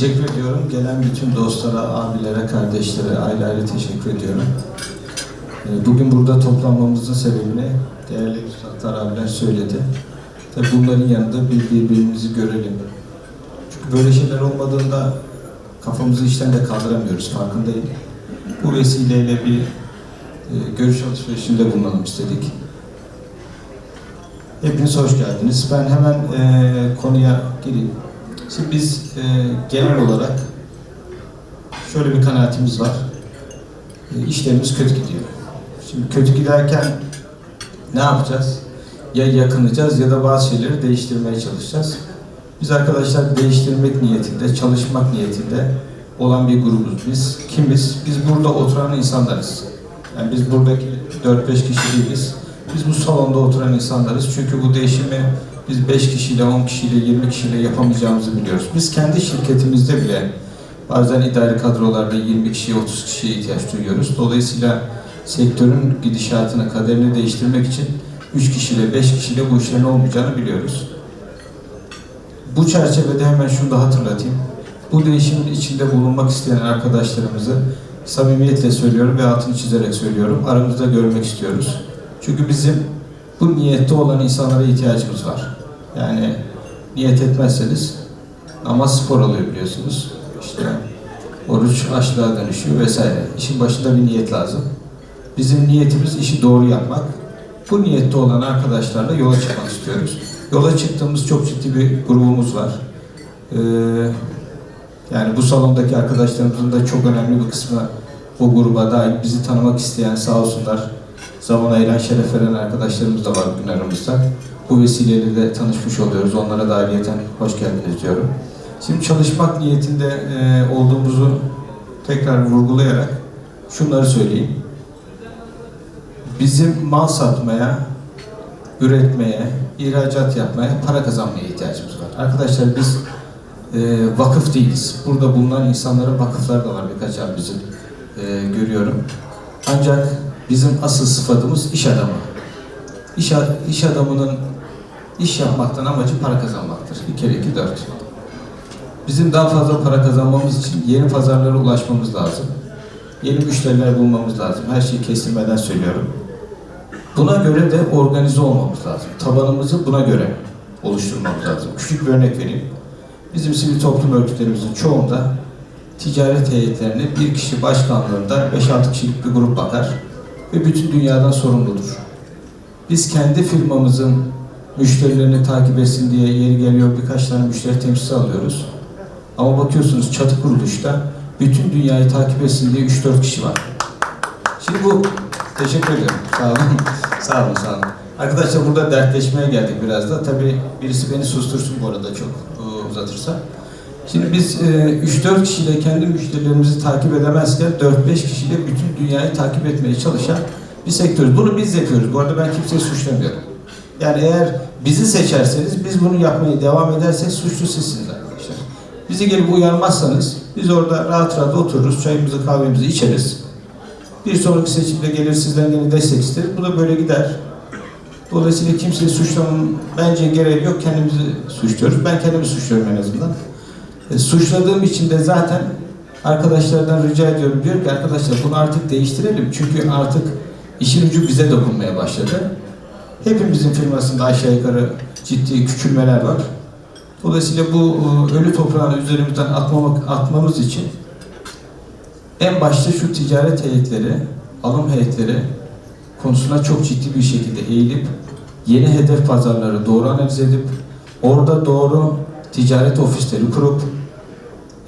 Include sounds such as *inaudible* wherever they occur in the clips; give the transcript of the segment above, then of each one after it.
Teşekkür ediyorum. Gelen bütün dostlara, abilere, kardeşlere ayrı ayrı teşekkür ediyorum. Ee, Bugün burada toplanmamızın sebebini değerli üstadlar abiler söyledi. Tabii bunların yanında bir birbirimizi görelim. Çünkü böyle şeyler olmadığında kafamızı işten de kaldıramıyoruz, farkındayım. Bu vesileyle bir e, görüş alışverişinde bulunalım istedik. Hepiniz hoş geldiniz. Ben hemen e, konuya gireyim. Şimdi biz e, genel olarak şöyle bir kanaatimiz var. E, işlerimiz kötü gidiyor. Şimdi kötü giderken ne yapacağız? Ya yakınacağız ya da bazı şeyleri değiştirmeye çalışacağız. Biz arkadaşlar değiştirmek niyetinde, çalışmak niyetinde olan bir grubuz biz. Kimiz? Biz burada oturan insanlarız. Yani biz buradaki 4-5 kişi değiliz. Biz bu salonda oturan insanlarız. Çünkü bu değişimi biz 5 kişiyle, 10 kişiyle, 20 kişiyle yapamayacağımızı biliyoruz. Biz kendi şirketimizde bile bazen idari kadrolarda 20 kişiye, 30 kişiye ihtiyaç duyuyoruz. Dolayısıyla sektörün gidişatını, kaderini değiştirmek için 3 kişiyle, 5 kişiyle bu işlerin olmayacağını biliyoruz. Bu çerçevede hemen şunu da hatırlatayım. Bu değişimin içinde bulunmak isteyen arkadaşlarımızı samimiyetle söylüyorum ve altını çizerek söylüyorum. Aramızda görmek istiyoruz. Çünkü bizim bu niyette olan insanlara ihtiyacımız var. Yani niyet etmezseniz ama spor oluyor biliyorsunuz. İşte oruç açlığa dönüşüyor vesaire. İşin başında bir niyet lazım. Bizim niyetimiz işi doğru yapmak. Bu niyette olan arkadaşlarla yola çıkmak istiyoruz. Yola çıktığımız çok ciddi bir grubumuz var. Ee, yani bu salondaki arkadaşlarımızın da çok önemli bir kısmı bu gruba dahil. Bizi tanımak isteyen sağ olsunlar. Zaman ayıran, şeref veren arkadaşlarımız da var bugün aramızda. Bu vesileyle de tanışmış oluyoruz. Onlara da ayrıyeten hoş geldiniz diyorum. Şimdi çalışmak niyetinde e, olduğumuzu tekrar vurgulayarak şunları söyleyeyim. Bizim mal satmaya, üretmeye, ihracat yapmaya, para kazanmaya ihtiyacımız var. Arkadaşlar biz e, vakıf değiliz. Burada bulunan insanların vakıfları da var birkaç an bizim e, görüyorum. Ancak bizim asıl sıfatımız iş adamı. İş, iş adamının iş yapmaktan amacı para kazanmaktır. Bir kere iki dört. Bizim daha fazla para kazanmamız için yeni pazarlara ulaşmamız lazım. Yeni müşteriler bulmamız lazım. Her şeyi kestirmeden söylüyorum. Buna göre de organize olmamız lazım. Tabanımızı buna göre oluşturmamız lazım. Küçük bir örnek vereyim. Bizim sivil toplum örgütlerimizin çoğunda ticaret heyetlerine bir kişi başkanlığında 5-6 kişilik bir grup bakar ve bütün dünyadan sorumludur. Biz kendi firmamızın müşterilerini takip etsin diye yeri geliyor birkaç tane müşteri temsilcisi alıyoruz. Ama bakıyorsunuz çatı kuruluşta bütün dünyayı takip etsin diye 3-4 kişi var. Şimdi bu teşekkür ediyorum. Sağ olun. *laughs* sağ olun, sağ olun. Arkadaşlar burada dertleşmeye geldik biraz da. Tabii birisi beni sustursun bu arada çok e, uzatırsa. Şimdi biz e, 3-4 kişiyle kendi müşterilerimizi takip edemezken 4-5 kişiyle bütün dünyayı takip etmeye çalışan bir sektörüz. Bunu biz yapıyoruz. Bu arada ben kimseyi suçlamıyorum. Yani eğer bizi seçerseniz, biz bunu yapmaya devam edersek suçlu sizsiniz arkadaşlar. Bizi gelip uyarmazsanız biz orada rahat rahat otururuz, çayımızı kahvemizi içeriz. Bir sonraki seçimde gelir sizden yine destek isteriz. Bu da böyle gider. Dolayısıyla kimseyi suçlamam bence gereği yok. Kendimizi suçluyoruz. Ben kendimi suçluyorum en azından. E, suçladığım için de zaten arkadaşlardan rica ediyorum. Diyorum ki arkadaşlar bunu artık değiştirelim. Çünkü artık işin ucu bize dokunmaya başladı. Hepimizin firmasında aşağı yukarı ciddi küçülmeler var. Dolayısıyla bu e, ölü toprağını üzerimizden atmamak, atmamız için en başta şu ticaret heyetleri, alım heyetleri konusuna çok ciddi bir şekilde eğilip yeni hedef pazarları doğru analiz edip orada doğru ticaret ofisleri kurup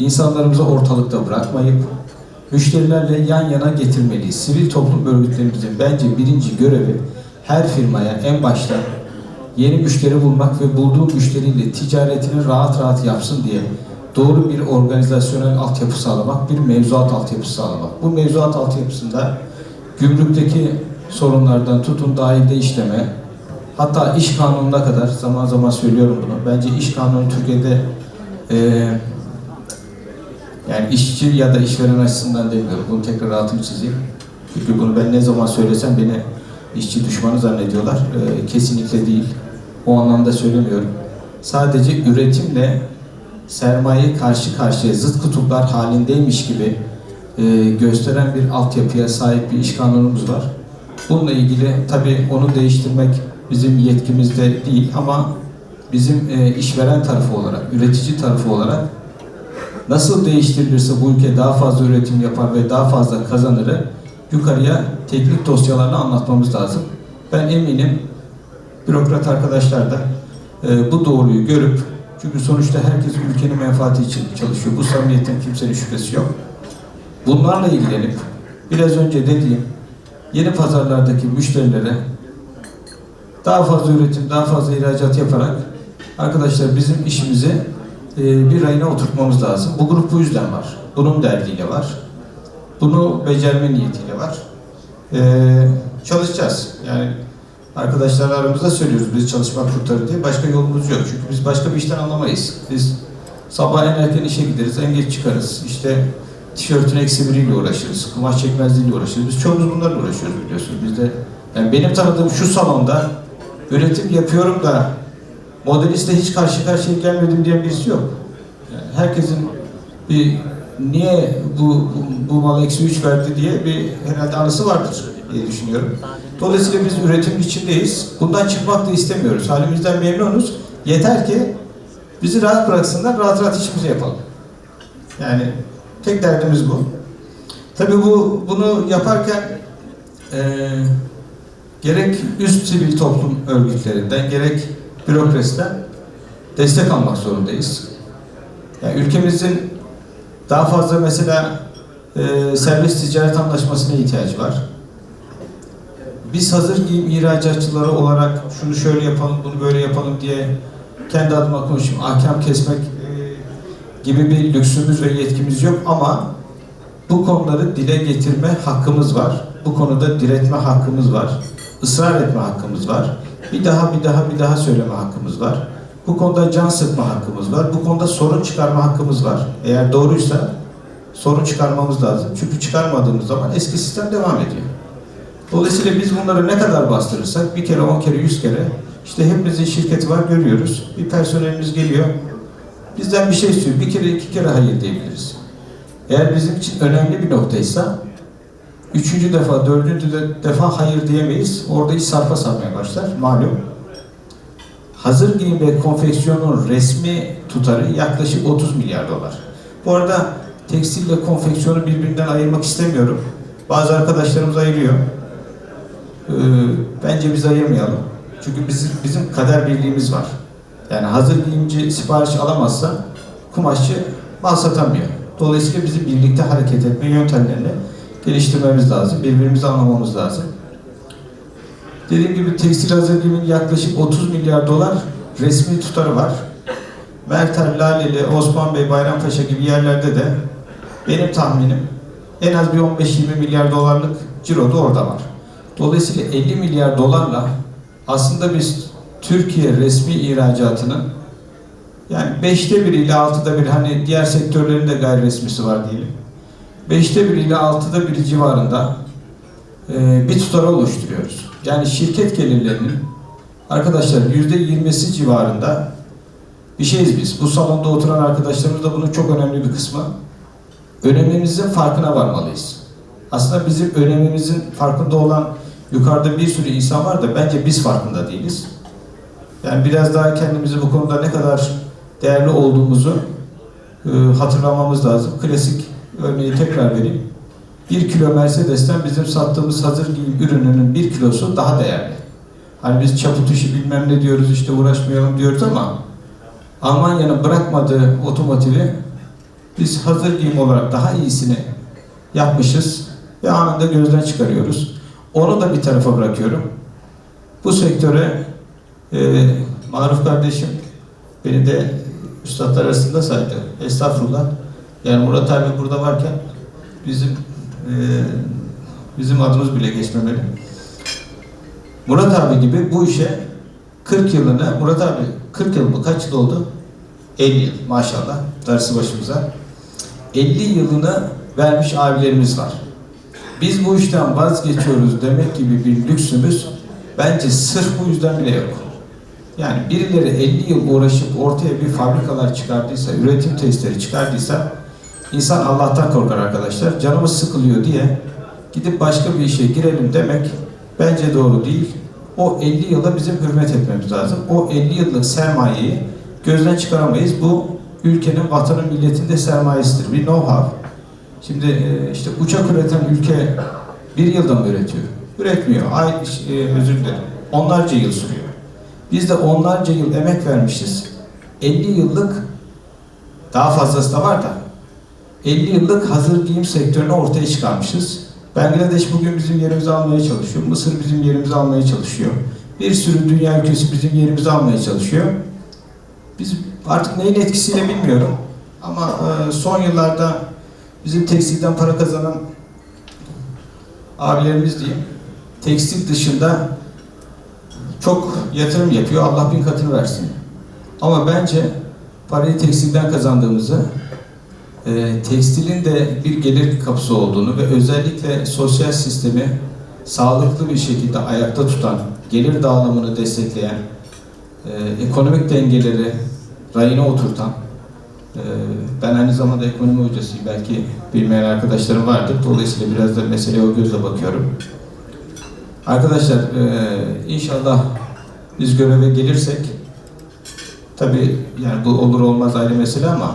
insanlarımızı ortalıkta bırakmayıp müşterilerle yan yana getirmeliyiz. Sivil toplum örgütlerimizin bence birinci görevi her firmaya en başta yeni müşteri bulmak ve bulduğu müşteriyle ticaretini rahat rahat yapsın diye doğru bir organizasyonel altyapı sağlamak, bir mevzuat altyapısı sağlamak. Bu mevzuat altyapısında gümrükteki sorunlardan tutun dahilde işleme, hatta iş kanununa kadar zaman zaman söylüyorum bunu. Bence iş kanunu Türkiye'de e, yani işçi ya da işveren açısından demiyorum. Bunu tekrar altını çizeyim. Çünkü bunu ben ne zaman söylesem beni işçi düşmanı zannediyorlar. E, kesinlikle değil. O anlamda söylemiyorum. Sadece üretimle sermaye karşı karşıya zıt kutuplar halindeymiş gibi e, gösteren bir altyapıya sahip bir iş kanunumuz var. Bununla ilgili tabii onu değiştirmek bizim yetkimizde değil ama bizim e, işveren tarafı olarak, üretici tarafı olarak nasıl değiştirilirse bu ülke daha fazla üretim yapar ve daha fazla kazanırı yukarıya teknik dosyalarla anlatmamız lazım. Ben eminim bürokrat arkadaşlar da e, bu doğruyu görüp çünkü sonuçta herkes ülkenin menfaati için çalışıyor. Bu samimiyetten kimsenin şüphesi yok. Bunlarla ilgilenip biraz önce dediğim yeni pazarlardaki müşterilere daha fazla üretim, daha fazla ihracat yaparak arkadaşlar bizim işimizi e, bir rayına oturtmamız lazım. Bu grup bu yüzden var. Bunun derdiyle var. Bunu becerme niyetiyle var. E, çalışacağız. Yani arkadaşlar aramızda söylüyoruz biz çalışmak kurtarır diye. Başka yolumuz yok. Çünkü biz başka bir işten anlamayız. Biz sabah en erken işe gideriz, en geç çıkarız. İşte tişörtün eksi biriyle uğraşırız, kumaş çekmezliğiyle uğraşırız. Biz çoğumuz bunlarla uğraşıyoruz biliyorsunuz. Biz de yani benim tanıdığım şu salonda üretim yapıyorum da modeliste hiç karşı karşıya gelmedim diyen birisi yok. Yani herkesin bir niye bu, bu, bu mal eksi 3 verdi diye bir herhalde anısı vardır diye düşünüyorum. Dolayısıyla biz üretim içindeyiz. Bundan çıkmak da istemiyoruz. Halimizden memnunuz. Yeter ki bizi rahat bıraksınlar, rahat rahat işimizi yapalım. Yani tek derdimiz bu. Tabii bu bunu yaparken eee gerek üst sivil toplum örgütlerinden, gerek bürokrasiden destek almak zorundayız. Yani ülkemizin daha fazla mesela e, serbest ticaret anlaşmasına ihtiyacı var. Biz hazır giyim ihracatçıları olarak şunu şöyle yapalım, bunu böyle yapalım diye kendi adıma konuşayım, ahkam kesmek e, gibi bir lüksümüz ve yetkimiz yok ama bu konuları dile getirme hakkımız var. Bu konuda diretme hakkımız var. ısrar etme hakkımız var. Bir daha bir daha bir daha söyleme hakkımız var. Bu konuda can sıkma hakkımız var. Bu konuda sorun çıkarma hakkımız var. Eğer doğruysa sorun çıkarmamız lazım. Çünkü çıkarmadığımız zaman eski sistem devam ediyor. Dolayısıyla biz bunları ne kadar bastırırsak bir kere, on kere, yüz kere işte hepimizin şirketi var görüyoruz. Bir personelimiz geliyor. Bizden bir şey istiyor. Bir kere, iki kere hayır diyebiliriz. Eğer bizim için önemli bir noktaysa üçüncü defa, dördüncü de, defa hayır diyemeyiz. Orada iş sarpa sarmaya başlar. Malum. Hazır giyim ve konfeksiyonun resmi tutarı yaklaşık 30 milyar dolar. Bu arada tekstille konfeksiyonu birbirinden ayırmak istemiyorum. Bazı arkadaşlarımız ayırıyor. Ee, bence biz ayırmayalım. Çünkü bizim, bizim kader birliğimiz var. Yani hazır giyimci sipariş alamazsa kumaşçı mal satamıyor. Dolayısıyla bizim birlikte hareket etme yöntemlerini geliştirmemiz lazım. Birbirimizi anlamamız lazım. Dediğim gibi tekstil hazır giyiminin yaklaşık 30 milyar dolar resmi tutarı var. Mertel, Laleli, Osman Bey, Bayrampaşa gibi yerlerde de benim tahminim en az bir 15-20 milyar dolarlık ciro da orada var. Dolayısıyla 50 milyar dolarla aslında biz Türkiye resmi ihracatının yani beşte bir ile altıda bir hani diğer sektörlerin de gayri resmisi var diyelim. Beşte bir ile altıda bir civarında e, bir tutarı oluşturuyoruz. Yani şirket gelirlerinin arkadaşlar yüzde yirmisi civarında bir şeyiz biz. Bu salonda oturan arkadaşlarımız da bunun çok önemli bir kısmı. Önemimizin farkına varmalıyız. Aslında bizim önemimizin farkında olan yukarıda bir sürü insan var da bence biz farkında değiliz. Yani biraz daha kendimizi bu konuda ne kadar değerli olduğumuzu e, hatırlamamız lazım. Klasik örneği tekrar vereyim. Bir kilo Mercedes'ten bizim sattığımız hazır giyim ürününün bir kilosu daha değerli. Hani biz çaput işi bilmem ne diyoruz işte uğraşmayalım diyoruz ama Almanya'nın bırakmadığı otomotivi biz hazır giyim olarak daha iyisini yapmışız ve anında gözden çıkarıyoruz. Onu da bir tarafa bırakıyorum. Bu sektöre e, Maruf kardeşim beni de üstadlar arasında saydı. Estağfurullah. Yani Murat abi burada varken bizim e, bizim adımız bile geçmemeli. Murat abi gibi bu işe 40 yılını, Murat abi 40 yıl mı? Kaç yıl oldu? 50 yıl maşallah. Darısı başımıza. 50 yılını vermiş abilerimiz var. Biz bu işten vazgeçiyoruz demek gibi bir lüksümüz bence sırf bu yüzden bile yok. Yani birileri 50 yıl uğraşıp ortaya bir fabrikalar çıkardıysa, üretim testleri çıkardıysa insan Allah'tan korkar arkadaşlar. Canımız sıkılıyor diye gidip başka bir işe girelim demek bence doğru değil. O 50 yıla bizim hürmet etmemiz lazım. O 50 yıllık sermayeyi gözden çıkaramayız. Bu ülkenin, vatanın, milletin de sermayesidir. Bir know-how. Şimdi e, işte uçak üreten ülke bir yılda mı üretiyor? Üretmiyor. Ay, e, özür dilerim. Onlarca yıl sürüyor. Biz de onlarca yıl emek vermişiz. 50 yıllık daha fazlası da var da 50 yıllık hazır giyim sektörünü ortaya çıkarmışız. Bangladeş bugün bizim yerimizi almaya çalışıyor. Mısır bizim yerimizi almaya çalışıyor. Bir sürü dünya ülkesi bizim yerimizi almaya çalışıyor. Biz artık neyin etkisiyle bilmiyorum. Ama e, son yıllarda bizim tekstilden para kazanan abilerimiz diyeyim, tekstil dışında çok yatırım yapıyor. Allah bin katını versin. Ama bence parayı tekstilden kazandığımızı, e, tekstilin de bir gelir kapısı olduğunu ve özellikle sosyal sistemi sağlıklı bir şekilde ayakta tutan, gelir dağılımını destekleyen, e, ekonomik dengeleri rayına oturtan, e, ben aynı zamanda ekonomi hocasıyım. Belki bilmeyen arkadaşlarım vardır. Dolayısıyla biraz da meseleye o gözle bakıyorum. Arkadaşlar e, inşallah biz göreve gelirsek tabi yani bu olur olmaz ayrı mesele ama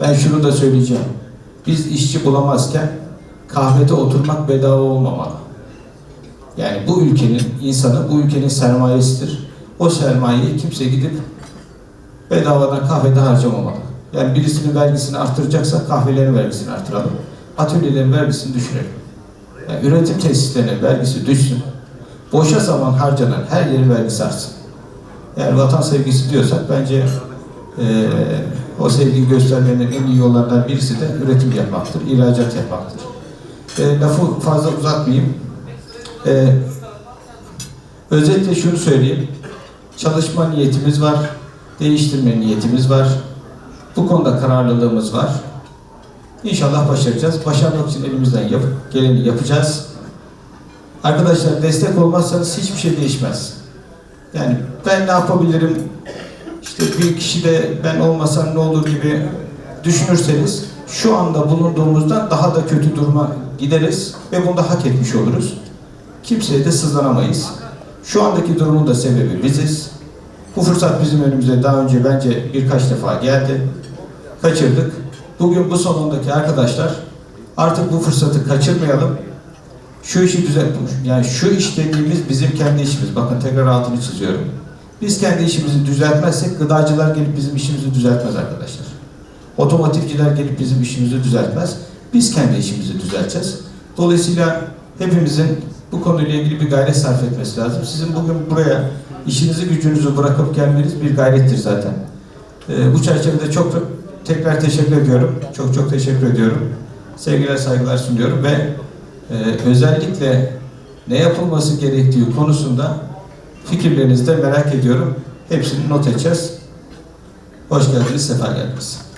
ben şunu da söyleyeceğim. Biz işçi bulamazken kahvede oturmak bedava olmamalı. Yani bu ülkenin insanı, bu ülkenin sermayesidir. O sermayeyi kimse gidip bedavadan kahvede harcamamalı. Yani birisinin vergisini artıracaksa kahvelerin vergisini artıralım. Atölyelerin vergisini düşürelim. Yani üretim tesislerinin vergisi düşsün. Boşa zaman harcanan her yerin vergisi artsın. Yani vatan sevgisi diyorsak bence eee o sevgiyi göstermenin en iyi yollarından birisi de üretim yapmaktır, ihracat yapmaktır. E, lafı fazla uzatmayayım. E, özetle şunu söyleyeyim. Çalışma niyetimiz var, değiştirme niyetimiz var. Bu konuda kararlılığımız var. İnşallah başaracağız. Başarmak için elimizden yap, geleni yapacağız. Arkadaşlar destek olmazsanız hiçbir şey değişmez. Yani ben ne yapabilirim, işte bir kişi de ben olmasam ne olur gibi düşünürseniz şu anda bulunduğumuzdan daha da kötü duruma gideriz ve bunu da hak etmiş oluruz. Kimseye de sızlanamayız. Şu andaki durumun da sebebi biziz. Bu fırsat bizim önümüze daha önce bence birkaç defa geldi. Kaçırdık. Bugün bu salondaki arkadaşlar artık bu fırsatı kaçırmayalım. Şu işi düzeltmiş. Yani şu iş dediğimiz bizim kendi işimiz. Bakın tekrar altını çiziyorum. Biz kendi işimizi düzeltmezsek gıdacılar gelip bizim işimizi düzeltmez arkadaşlar. Otomotivciler gelip bizim işimizi düzeltmez. Biz kendi işimizi düzelteceğiz. Dolayısıyla hepimizin bu konuyla ilgili bir gayret sarf etmesi lazım. Sizin bugün buraya işinizi gücünüzü bırakıp gelmeniz bir gayrettir zaten. Ee, bu çerçevede çok tekrar teşekkür ediyorum. Çok çok teşekkür ediyorum. Sevgiler saygılar sunuyorum ve e, özellikle ne yapılması gerektiği konusunda fikirlerinizi de merak ediyorum. Hepsini not edeceğiz. Hoş geldiniz, sefa geldiniz.